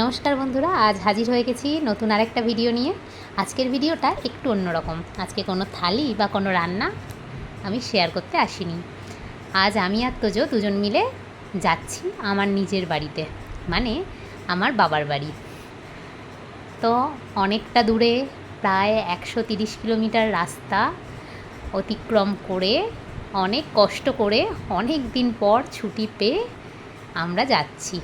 নমস্কার বন্ধুরা, আজ হাজির হয়ে গেছি নতুন আরেকটা ভিডিও নিয়ে। আজকের ভিডিওটা একটু অন্যরকম। আজকে কোনো থালি বা কোনো রান্না আমি শেয়ার করতে আসিনি। আজ আমি আর তোজো দুজন মিলে যাচ্ছি আমার নিজের বাড়িতে মানে আমার বাবার বাড়ি। তো অনেকটা দূরে প্রায় একশো তিরিশ কিলোমিটার রাস্তা অতিক্রম করে অনেক কষ্ট করে অনেক দিন পর ছুটি পেয়ে আমরা যাচ্ছি।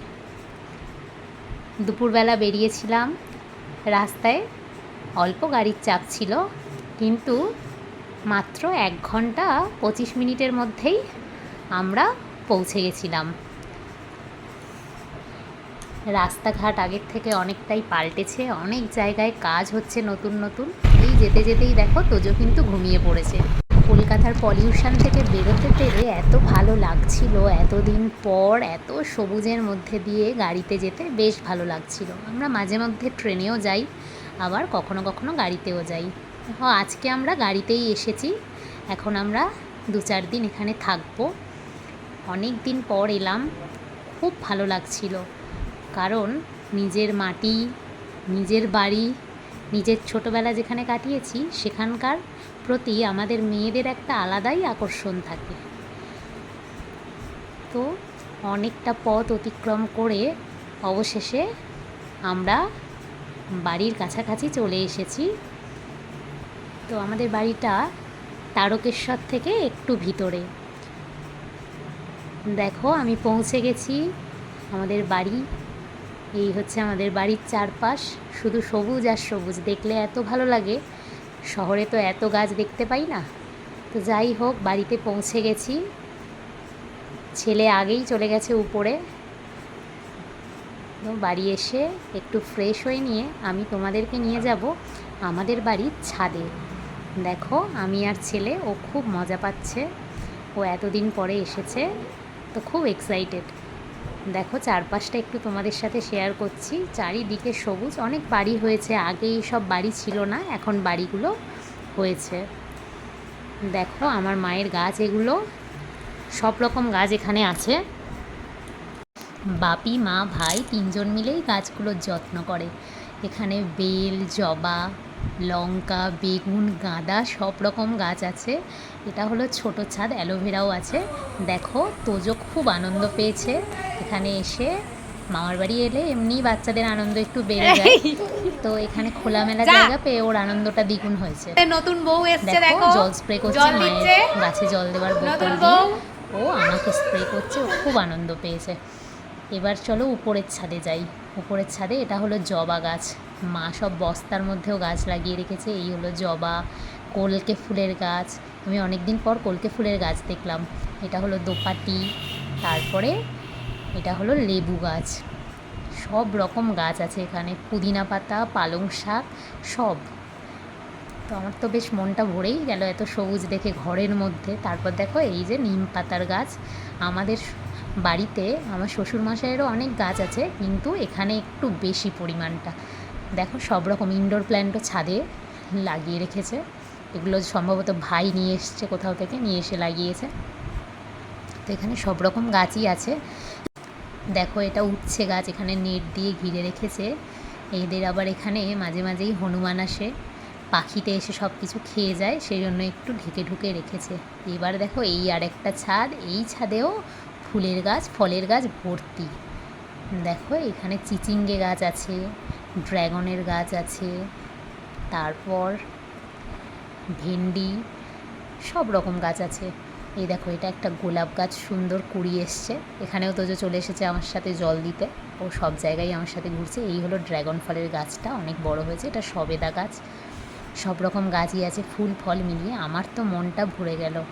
দুপুরবেলা বেরিয়েছিলাম রাস্তায়। অল্প গাড়ির চাপ ছিল, কিন্তু মাত্র এক ঘণ্টা পঁচিশ মিনিটের মধ্যেই আমরা পৌঁছে গেছিলাম। রাস্তাঘাট আগের থেকে অনেকটাই পাল্টেছে, অনেক জায়গায় কাজ হচ্ছে নতুন নতুন। এই যেতে যেতেই দেখো তোজো কিন্তু ঘুমিয়ে পড়েছে। কলকাতার পলিউশন থেকে বেরোতে পেরে এত ভালো লাগছিল, এতদিন পর এত সবুজের মধ্যে দিয়ে গাড়িতে যেতে বেশ ভালো লাগছিল। আমরা মাঝে মধ্যে ট্রেনেও যাই, আবার কখনো কখনো গাড়িতেও যাই। আজকে আমরা গাড়িতেই এসেছি। এখন আমরা দু চার দিন এখানে থাকব। অনেক দিন পর এলাম, খুব ভালো লাগছিল। কারণ নিজের মাটি, নিজের বাড়ি নিজের ছোটোবেলা যেখানে কাটিয়েছি, সেখানকার প্রতি আমাদের মেয়েদের একটা আলাদাই আকর্ষণ থাকে। তো অনেকটা পথ অতিক্রম করে অবশেষে আমরা বাড়ির কাছাকাছি চলে এসেছি। তো আমাদের বাড়িটা তারকেশ্বর থেকে একটু ভিতরে। দেখো আমি পৌঁছে গেছি, আমাদের বাড়ি এই হচ্ছে আমাদের বাড়ির চারপাশ, শুধু সবুজ আর সবুজ। দেখলে এত ভালো লাগে। শহরে তো এত গাছ দেখতে পাই না। তো যাই হোক, বাড়িতে পৌঁছে গেছি। ছেলে আগেই চলে গেছে উপরে। বাড়ি এসে একটু ফ্রেশ হয়ে নিয়ে আমি তোমাদেরকে নিয়ে যাব আমাদের বাড়ির ছাদে। দেখো, আমি আর ছেলে, ও খুব মজা পাচ্ছে। ও এতদিন পরে এসেছে। তো খুব এক্সাইটেড দেখো, চারপাশটা একটু তোমাদের সাথে শেয়ার করছি। চারিদিকে সবুজ, অনেক বাড়ি হয়েছে আগে এই সব বাড়ি ছিল না, এখন বাড়িগুলো হয়েছে। দেখো, আমার মায়ের গাছ এগুলো, সব রকম গাছ এখানে আছে। বাপি, মা, ভাই তিনজন মিলেই গাছগুলোর যত্ন করে। এখানে বেল, জবা লঙ্কা বেগুন গাঁদা সব রকম গাছ আছে। এটা হলো ছোট ছাদ অ্যালোভেরাও আছে। দেখো তোজো খুব আনন্দ পেয়েছে। এখানে এসে মামার বাড়ি এলে এমনি বাচ্চাদের আনন্দ একটু বেড়ে যায়। তো এখানে খোলামেলা। জায়গা পেয়ে ওর আনন্দটা দ্বিগুণ হয়েছে। নতুন বউ এসছে দেখো জল স্প্রে করছে মায়ের গাছে জল দেওয়ার বোতল নতুন দিয়ে। বউ। ও আমাকে স্প্রে করছে ও খুব আনন্দ পেয়েছে। এবার চলো উপরের ছাদে যাই। উপরের ছাদে এটা হলো জবা গাছ। মা সব বস্তার মধ্যেও গাছ লাগিয়ে রেখেছে। এই হলো জবা, কলকে ফুলের গাছ। আমি অনেক দিন পর কলকে ফুলের গাছ দেখলাম। এটা হলো দোপাটি, তারপরে এটা হলো লেবু গাছ। সব রকম গাছ আছে এখানে। পুদিনা পাতা, পালং শাক, সব। তো আমার তো বেশ মনটা ভরেই গেল এত সবুজ দেখে ঘরের মধ্যে। তারপর দেখো এই যে নিম পাতার গাছ। আমাদের বাড়িতে আমার শ্বশুরমশাইয়েরও অনেক গাছ আছে, কিন্তু এখানে একটু বেশি পরিমাণটা। দেখো, সব রকম ইনডোর প্ল্যান্টও ছাদে লাগিয়ে রেখেছে। এগুলো সম্ভবত ভাই নিয়ে এসছে কোথাও থেকে, নিয়ে এসে লাগিয়েছে। তো এখানে সব রকম গাছই আছে। দেখো, এটা উচ্ছে গাছ, এখানে নেট দিয়ে ঘিরে রেখেছে। এদের আবার এখানে মাঝে মাঝেই হনুমান আসে। পাখিতে এসে সব কিছু খেয়ে যায় সেই জন্য একটু ঢেকে ঢুকে রেখেছে। এবার দেখো, এই আর একটা ছাদ, এই ছাদেও ফুলের গাছ, ফলের গাছ ভর্তি। দেখো, এখানে চিচিঙ্গে গাছ আছে। ড্র্যাগনের গাছ আছে, তারপর ভেন্ডি, সব রকম গাছ আছে। এই দেখো, এটা একটা গোলাপ গাছ, সুন্দর কুড়ি এসছে। এখানেও তোজো চলে এসেছে আমার সাথে জল দিতে, ও সব জায়গায় আমার সাথে ঘুরছে। এই হলো ড্র্যাগন ফলের গাছটা, অনেক বড় হয়েছে। এটা সবেদা গাছ। সব রকম গাছই আছে, ফুল ফল মিলিয়ে। আমার তো মনটা ভরে গেল।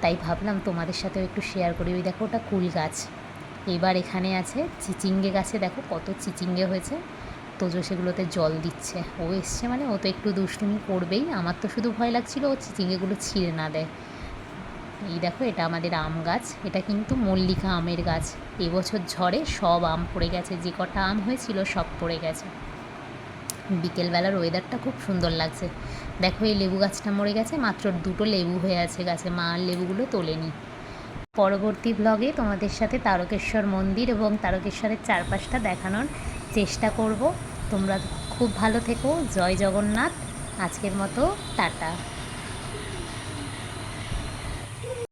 তাই ভাবলাম তোমাদের সাথেও একটু শেয়ার করি। ওই দেখো, ওটা কুল গাছ। এবার এখানে আছে চিচিঙ্গে গাছে, দেখো কত চিচিঙ্গে হয়েছে। তোজো সেগুলোতে জল দিচ্ছে। ও এসছে মানে ও তো একটু দুষ্টুমি করবেই। আমার তো শুধু ভয় লাগছিল ও চিচিঙ্গেগুলো ছিঁড়ে না দেয়। এই দেখো, এটা আমাদের আম গাছ। এটা কিন্তু মল্লিকা আমের গাছ। এবছর ঝড়ে সব আম পড়ে গেছে। যে কটা আম হয়েছিল সব পড়ে গেছে। বিকেলবেলার ওয়েদারটা খুব সুন্দর লাগছে। দেখো, এই লেবু গাছটা মরে গেছে। মাত্র দুটো লেবু হয়ে আছে গাছে। মা আর লেবুগুলো তোলেনি। পরবর্তী ব্লগে তোমাদের সাথে তারকেশ্বর মন্দির এবং তারকেশ্বরের চারপাশটা দেখানোর চেষ্টা করব। তোমরা খুব ভালো থেকো। জয় জগন্নাথ। আজকের মতো, টাটা।